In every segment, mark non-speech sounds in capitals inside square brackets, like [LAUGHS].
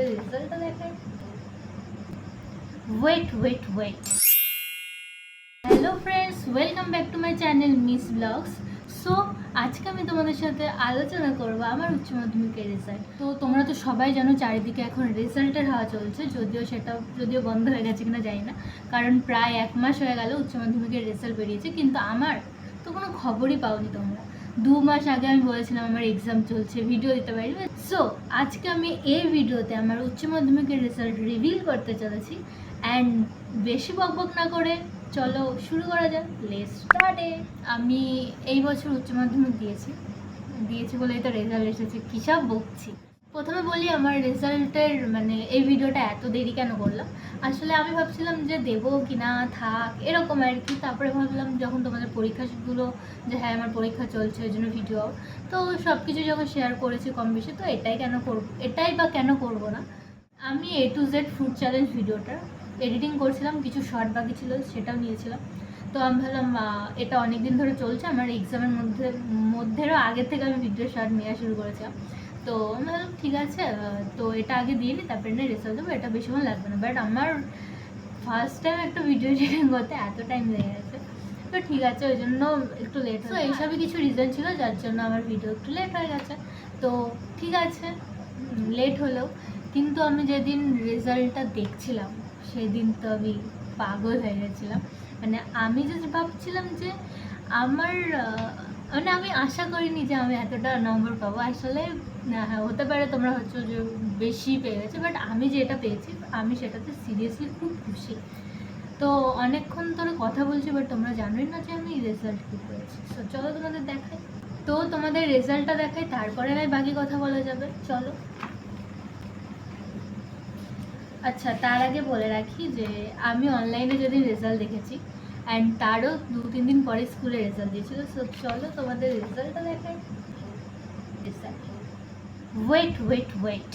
তোমাদের রেজাল্টটা দেখাই wait wait wait hello friends welcome back to my channel Miss Blogs so আজকে আমি তোমাদের সাথে আলোচনা করব আমার উচ্চ মাধ্যমিকের রেজাল্ট তো তোমরা তো সবাই জানো চারিদিকে এখন রেজাল্টের হাওয়া চলছে, যদিও সেটা, যদিও বন্ধ হয়ে গেছে কিনা জানি না। কারণ প্রায় এক মাস হয়ে গেল উচ্চ মাধ্যমিকের রেজাল্ট বেরিয়েছে, কিন্তু আমার তো কোনো খবরই পাওনি তোমরা। দু মাস আগে আমি বলেছিলাম আমার এক্সাম চলছে ভিডিও দিতে পারি। সো আজকে আমি এই ভিডিওতে আমার উচ্চ মাধ্যমিকের রেজাল্ট রিভিল করতে চলেছি। অ্যান্ড বেশি বকবক না করে, চলো শুরু করা যাক। লেস স্টার্টে আমি এই বছর উচ্চ মাধ্যমিক দিয়েছি। দিয়েছি বলে তো রেজাল্ট এসেছে। কিসব বকছি। প্রথমে বলি আমার রেজাল্টের মানে এই ভিডিওটা এত দেরি কেন করলাম? আসলে আমি ভাবছিলাম যে দেবো কি না থাক, এরকম আর কি। তারপরে ভাবলাম যখন তোমাদের পরীক্ষাগুলো, যে হ্যাঁ আমার পরীক্ষা চলছে, ওই জন্য ভিডিও তো সব কিছু যখন শেয়ার করেছি কম বেশি, তো এটাই কেন করব, এটাই বা কেন করব না? আমি A to Z food challenge ভিডিওটা এডিটিং করছিলাম, কিছু শর্ট বাকি ছিল, সেটাও নিয়েছিলাম। তো আমি ভাবলাম এটা অনেক দিন ধরে চলছে, আমার এক্সামের মধ্যে, মধ্যেরও আগে থেকে আমি ভিডিও শর্ট নেওয়া শুরু করেছিলাম। তো আমি ভাবলাম ঠিক আছে তো এটা আগে দিয়ে নিই তারপরে না রেজাল্ট দেবো এটা বেশিক্ষণ লাগবে না। বাট আমার ফার্স্ট টাইম একটা ভিডিও এডিটিং করতে এত টাইম লেগে গেছে। তো ঠিক আছে ওই জন্য একটু লেট তো এইসবই কিছু রিজন ছিল যার জন্য আমার ভিডিও একটু লেট হয়ে গেছে। তো ঠিক আছে লেট হলেও। কিন্তু আমি যেদিন রেজাল্টটা দেখছিলাম সেদিন তো আমি পাগল হয়ে গেছিলাম। মানে আমি যে ভাবছিলাম যে আমার মানে আমি আশা করিনি যে আমি এতটা নম্বর পাবো। আসলে না, হ্যাঁ হতে পারে তোমরা হচ্ছে যে বেশি পেয়ে গেছে বাট আমি যেটা পেয়েছি আমি সেটাতে সিরিয়াসলি খুব খুশি। তো অনেকক্ষণ ধরে কথা বলছি বাট তোমরা জানোই না যে আমি রেজাল্ট কী পেয়েছি। So, চলো তোমাদের দেখাই। তো তোমাদের রেজাল্টটা দেখাই তারপরে নয় বাকি কথা বলা যাবে। চলো। আচ্ছা তার আগে বলে রাখি যে আমি অনলাইনে যদি রেজাল্ট দেখেছি অ্যান্ড তারও দু তিন দিন পরে স্কুলে রেজাল্ট দিয়েছিল। সো চলো তোমাদের রেজাল্টটা দেখাই। ওয়েট ওয়েট ওয়েট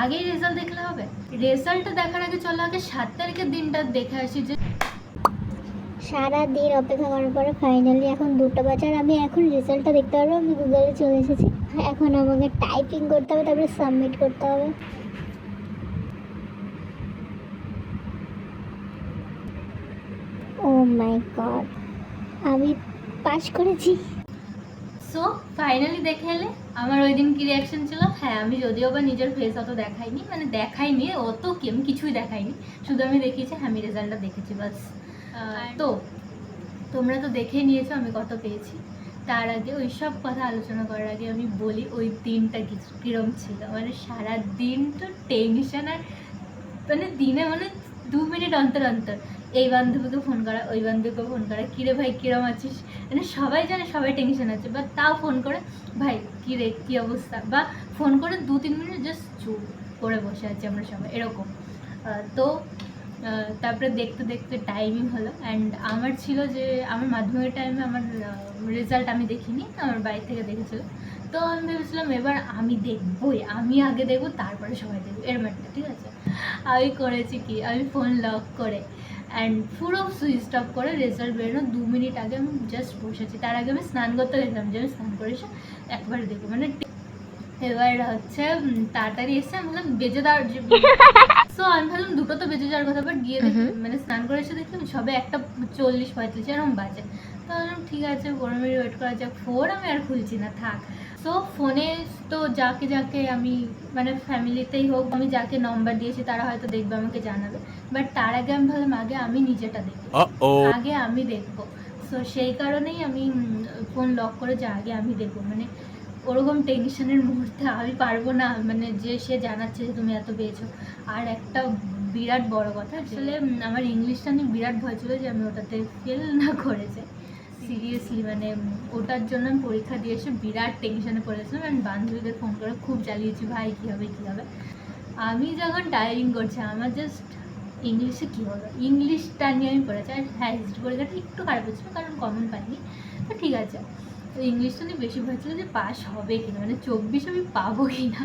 আগেই রেজাল্ট দেখলে হবে? রেজাল্টটা দেখার আগে চলো আগে সাত তারিখের দিনটা দেখে আসি যে সারা দিন অপেক্ষা করার পরে ফাইনালি এখন দুটো বাজার আমি এখন রেজাল্টটা দেখতে পারব আমি গুগলে চলে এসেছি। এখন আমাকে টাইপিং করতে হবে তারপরে সাবমিট করতে হবে। ও মাই গড আমি পাস করেছি। সো ফাইনালি দেখে এলে? আমার ওই দিন কি রিয়াকশন ছিল? হ্যাঁ আমি যদিও বা নিজের ফেস অত দেখাইনি মানে দেখাইনি অত কি আমি কিছুই দেখাইনি। শুধু আমি দেখিয়েছি হ্যাঁ আমি রেজাল্টটা দেখেছি বাস। তো তোমরা তো দেখেই নিয়েছো আমি কত পেয়েছি। তার আগে ওই সব কথা আলোচনা করার আগে আমি বলি ওই দিনটা কিছু কীরম ছিল? মানে সারা দিন তো টেনশন আর মানে দিনে মানে দু মিনিট অন্তর অন্তর। এই বান্ধবীকে ফোন করা, ওই বান্ধবীকে ফোন করা। কিরে ভাই, কিরম আছিস? মানে সবাই জানে, সবাই টেনশন আছে। বা তাও ফোন করে, ভাই কী রে কী অবস্থা? বা ফোন করে দু তিন মিনিট জাস্ট চুপ করে বসে আছি আমরা সবাই, এরকম। তো তারপরে দেখতে দেখতে টাইমিং হলো। অ্যান্ড আমার ছিল যে, আমার মাধ্যমিকের টাইমে আমার রেজাল্ট আমি দেখিনি, আমার বাড়ি থেকে দেখেছিল। তো আমি ভেবেছিলাম এবার আমি দেখবই আমি আগে দেখব তারপরে সবাই দেখব। এরম একটা ঠিক আছে? আমি করেছি কি? আমি ফোন লক করে অ্যান্ড পুরো সুইচ অফ করে রেজাল্ট বেরোনো দু মিনিট আগে আমি জাস্ট বসেছি। তার আগে আমি স্নান করতে গেছিলাম যে আমি স্নান করে এসে একবার দেখব। মানে এবার হচ্ছে তাড়াতাড়ি এসে আমি বললাম বেজে দেওয়ার সো [LAUGHS] আমি ভাবলাম দুটো তো বেজে যাওয়ার কথা বাট গিয়ে দেখি মানে স্নান করে এসে দেখি সবে একটা চল্লিশ পঁয়ত্রিশ এরকম বাজে। তো ভাবলাম ঠিক আছে পনেরো মিনিট ওয়েট করা যাক ফোন আমি আর খুলছি না থাক। সো ফোনে তো যাকে যাকে আমি মানে ফ্যামিলিতেই হোক আমি যাকে নম্বর দিয়েছি তারা হয়তো দেখবে আমাকে জানাবে। বাট তার আগে আমি ভাবলাম আগে আমি নিজেটা দেখি Uh-oh. আগে আমি দেখব। সো সেই কারণেই আমি ফোন লক করে যে আগে আমি দেখব। মানে ওরকম টেনশনের মুহূর্তে আমি পারব না মানে যে সে জানাচ্ছে যে তুমি এত পেয়েছ। আর একটা বিরাট বড় কথা আসলে আমার ইংলিশটা নিয়ে বিরাট ভয় ছিল যে আমি ওটাতে ফেল না করে যাই সিরিয়াসলি মানে ওটার জন্য আমি পরীক্ষা দিয়ে এসে বিরাট টেনশনে পড়েছিলাম। আমি বান্ধবীদের ফোন করে খুব জ্বালিয়েছি, ভাই, কী হবে কী হবে? আমি যখন টাইপিং করছি, আমার জাস্ট ইংলিশে কী হলো ইংলিশটা নিয়ে আমি পড়েছি। আর হ্যাঁ হিস্ট্রি পরীক্ষাটা একটু খারাপ হচ্ছিল কারণ কমন পাইনি। তো ঠিক আছে। তো ইংলিশটা নিয়ে বেশি ভয় ছিল যে, পাস হবে কিনা? মানে চব্বিশ আমি পাবো কি না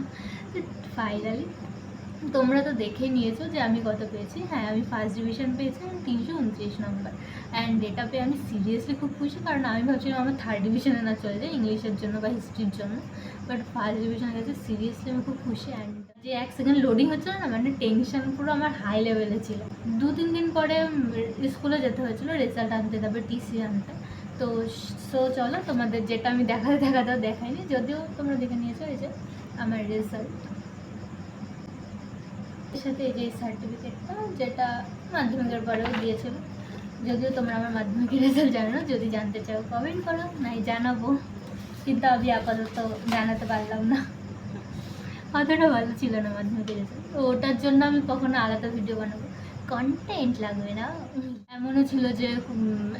তো ফাইনালি তোমরা তো দেখেই নিয়েছো যে আমি কত পেয়েছি। হ্যাঁ আমি ফার্স্ট ডিভিশন পেয়েছি এবং তিনশো উনত্রিশ নম্বর অ্যান্ড এটা পেয়ে আমি সিরিয়াসলি খুব খুশি কারণ আমি ভাবছিলাম আমার থার্ড ডিভিশনে না চলে যায় ইংলিশের জন্য বা হিস্ট্রির জন্য। বাট ফার্স্ট ডিভিশন গেছে সিরিয়াসলি আমি খুব খুশি। অ্যান্ড যে এক সেকেন্ড লোডিং হচ্ছিল না মানে টেনশন পুরো আমার হাই লেভেলে ছিল। দু, তিন দিন পরে স্কুলে যেতে হয়েছিল রেজাল্ট আনতে তারপরে টিসি আনতে। তো সো চলো তোমাদের যেটা আমি দেখাতে দেখাতেও দেখাইনি, যদিও তোমরা দেখে নিয়েছো এই যে আমার রেজাল্ট সাথে এই যে সার্টিফিকেটটা যেটা মাধ্যমিকের পরেও দিয়েছিল। যদিও তোমরা আমার মাধ্যমিকের রেজাল্ট জানো যদি জানতে চাও কমেন্ট করো, নাই জানাব। কিন্তু আমি আপাতত জানাতে পারলাম না। অতটা ভালো ছিল না মাধ্যমিকের রেজাল্ট তো ওটার জন্য আমি কখনো আলাদা ভিডিও বানাবো। কন্টেন্ট লাগবে না? এমনও ছিল যে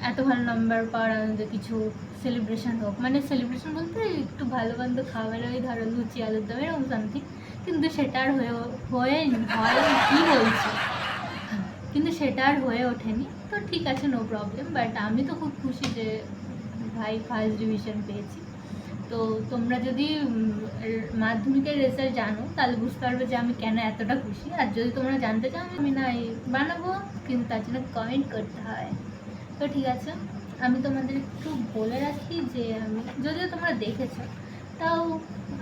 এত ভালো নাম্বার পাওয়ার আনন্দে কিছু সেলিব্রেশন হোক। মানে সেলিব্রেশন বলতে একটু ভালো মন্দ খাবার ওই ধরো লুচি, আলুর দম এরকম সামথিং কিন্তু সেটা আর হয়ে হয়ে হয় কী বলছি? কিন্তু সেটা আর হয়ে ওঠেনি। তো ঠিক আছে নো প্রবলেম বাট আমি তো খুব খুশি যে, ভাই ফার্স্ট ডিভিশন পেয়েছি। তো তোমরা যদি মাধ্যমিকের রেজাল্ট জানো, তাহলে বুঝতে পারবে যে আমি কেন এতটা খুশি। আর যদি তোমরা জানতে চাও, আমি না বানাবো, কিন্তু তার জন্য কমেন্ট করতে হয়। তো ঠিক আছে, আমি তোমাদের একটু বলে রাখি যে আমি, যদিও তোমরা দেখেছ, তাও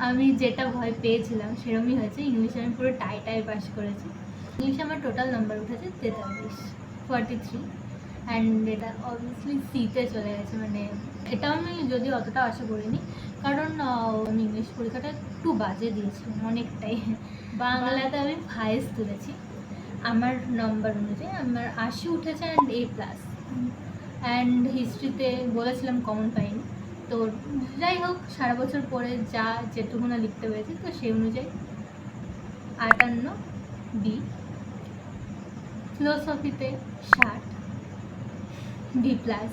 আমি যেটা ভয় পেয়েছিলাম সেরকমই হয়েছে। ইংলিশে আমি পুরো টাই টাই পাস করেছি। ইংলিশে আমার টোটাল নাম্বার উঠেছে তেতাল্লিশ ফর্টি থ্রি অ্যান্ড এটা অবভিয়াসলি সিতে চলে গেছে মানে এটা আমি যদি অতটা আশা করিনি, কারণ আমি ইংলিশ পরীক্ষাটা একটু বাজে দিয়েছিলাম অনেকটাই। বাংলাতে আমি ফাইস তুলেছি, আমার নম্বর অনুযায়ী, আমার আশি উঠেছে অ্যান্ড এ প্লাস অ্যান্ড হিস্ট্রিতে বলেছিলাম কমন পাইনি। তো যাই হোক সারা বছর পরে যা যেটুকু না লিখতে পেরেছি, তো সেই অনুযায়ী আটান্ন বি ফিলোসফিতে ষাট। বি প্লাস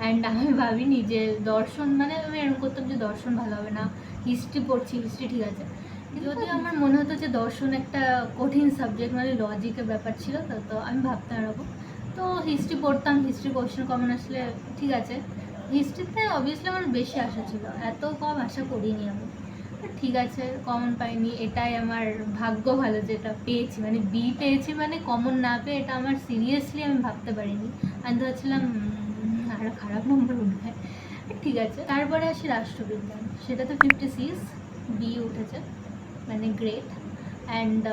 অ্যান্ড আমি ভাবিনি যে দর্শন মানে আমি এরকম করতাম যে দর্শন ভালো হবে না। হিস্ট্রি পড়ছি হিস্ট্রি ঠিক আছে। যদি আমার মনে হতো যে দর্শন একটা কঠিন সাবজেক্ট মানে লজিকের ব্যাপার ছিল, তো তো আমি ভাবতাম এরকম। তো হিস্ট্রি পড়তাম হিস্ট্রি কোশ্চেন কমন আসলে ঠিক আছে। হিস্ট্রিতে অবভিয়াসলি আমার বেশি আশা ছিল। এত কম আশা করিনি আমি। ঠিক আছে কমন পাইনি, এটাই আমার ভাগ্য ভালো যেটা পেয়েছি। মানে বি পেয়েছি মানে কমন না পেয়ে এটা আমার সিরিয়াসলি আমি ভাবতে পারিনি। আমি ভাবছিলাম আরও খারাপ নম্বর উঠবে। ঠিক আছে, তারপরে আসি রাষ্ট্রবিজ্ঞান। সেটা তো ফিফটি সিক্স বি উঠেছে মানে গ্রেট অ্যান্ড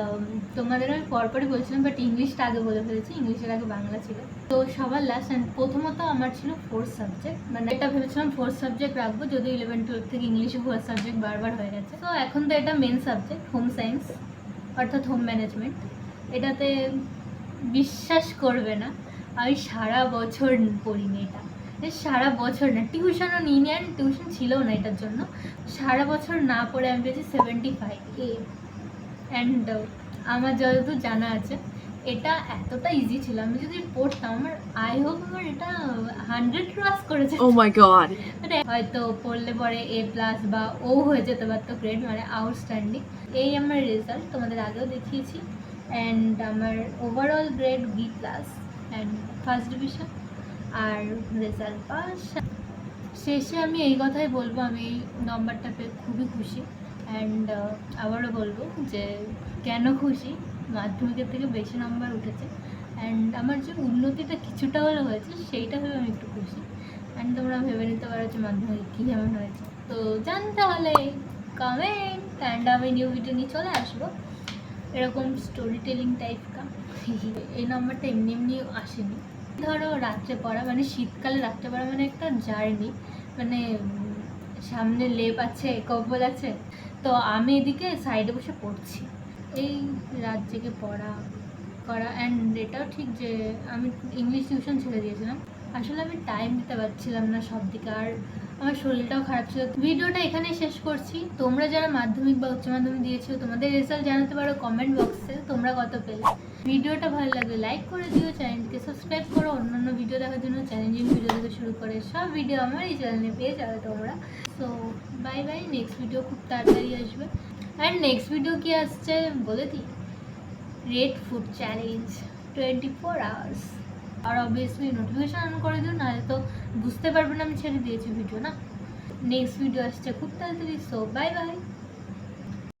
তোমাদের আমি পরপরই বলছিলাম বাট ইংলিশটা আগে বলে ফেলেছি ইংলিশের আগে বাংলা ছিল। তো সবার লাস্ট অ্যান্ড প্রথমত আমার ছিল ফোর্থ সাবজেক্ট মানে এটা ভেবেছিলাম ফোর্থ সাবজেক্ট রাখব যদি ইলেভেন টুয়েলভ থেকে ইংলিশে ফোর্থ সাবজেক্ট বারবার হয়ে গেছে। তো এখন তো এটা মেন সাবজেক্ট হোম সায়েন্স অর্থাৎ হোম ম্যানেজমেন্ট এটাতে বিশ্বাস করবে না, আমি সারা বছর পড়িনি এটা। সারা বছর না টিউশনও নিইনি আর টিউশন ছিল না এটার জন্য। সারা বছর না পড়ে আমি পেয়েছি সেভেন্টি ফাইভ এ অ্যান্ড আমার যতদূর জানা আছে এটা এতটা ইজি ছিল। আমি যদি পড়তাম আমার আই হোপ আমার এটা হান্ড্রেড ক্রস করেছে। Oh my god. মানে হয়তো পড়লে পরে এ প্লাস বা ও হয়ে যেতে পারতো গ্রেড মানে আউটস্ট্যান্ডিং এই আমার রেজাল্ট তোমাদের আগেও দেখিয়েছি। অ্যান্ড আমার overall grade B plus and first division R result pass. শেষে আমি এই কথাই বলব আমি এই নম্বরটা পেয়ে খুবই খুশি। অ্যান্ড আবারও বলব যে কেন খুশি? মাধ্যমিকের থেকে বেশি নাম্বার উঠেছে। অ্যান্ড আমার যে উন্নতিটা কিছুটা হলেও হয়েছে, সেইটা ভেবে আমি একটু খুশি। অ্যান্ড তোমরা ভেবে নিতে পারো যে মাধ্যমিক কী এমন হয়েছে। তো জানতে হলে কমেন্ট অ্যান্ড আমি নিউ ভিডিও নিয়ে চলে আসব। এরকম স্টোরি টেলিং টাইপ কা। এই নাম্বারটা এমনি এমনি আসেনি। ধরো রাত্রে পড়া মানে শীতকালে রাত্রে পড়া মানে একটা জার্নি মানে সামনে লেপ আছে, কম্বল আছে। তো আমি এদিকে সাইডে বসে পড়ছি। এই রাত জেগে পড়া, করা অ্যান্ড এটাও ঠিক যে আমি ইংলিশ টিউশন ছেড়ে দিয়েছিলাম। আসলে আমি টাইম দিতে পারছিলাম না সব দিকে আর আমার শরীরটাও খারাপ ছিল। ভিডিওটা এখানেই শেষ করছি। তোমরা যারা মাধ্যমিক বা উচ্চ মাধ্যমিক দিয়েছ, তোমাদের রেজাল্ট জানাতে পারো কমেন্ট বক্সে তোমরা কত পেলে। ভিডিওটা ভালো লাগলে লাইক করে দিও চ্যানেলকে সাবস্ক্রাইব করো। অন্যান্য ভিডিও দেখার জন্য চ্যালেঞ্জিং ভিডিও থেকে শুরু করে সব ভিডিও আমার এই চ্যানেলে পেয়ে যাবে তোমরা। So bye bye next video খুব তাড়াতাড়ি আসবে। আর নেক্সট ভিডিও কি আসছে বলে দিই? Red food challenge twenty four hours R obviously notification on করে দিও, নাহলে তো বুঝতে পারবে না আমি ছেড়ে দিয়েছি ভিডিও না? নেক্সট ভিডিও আসছে খুব তাড়াতাড়ি সো বাই বাই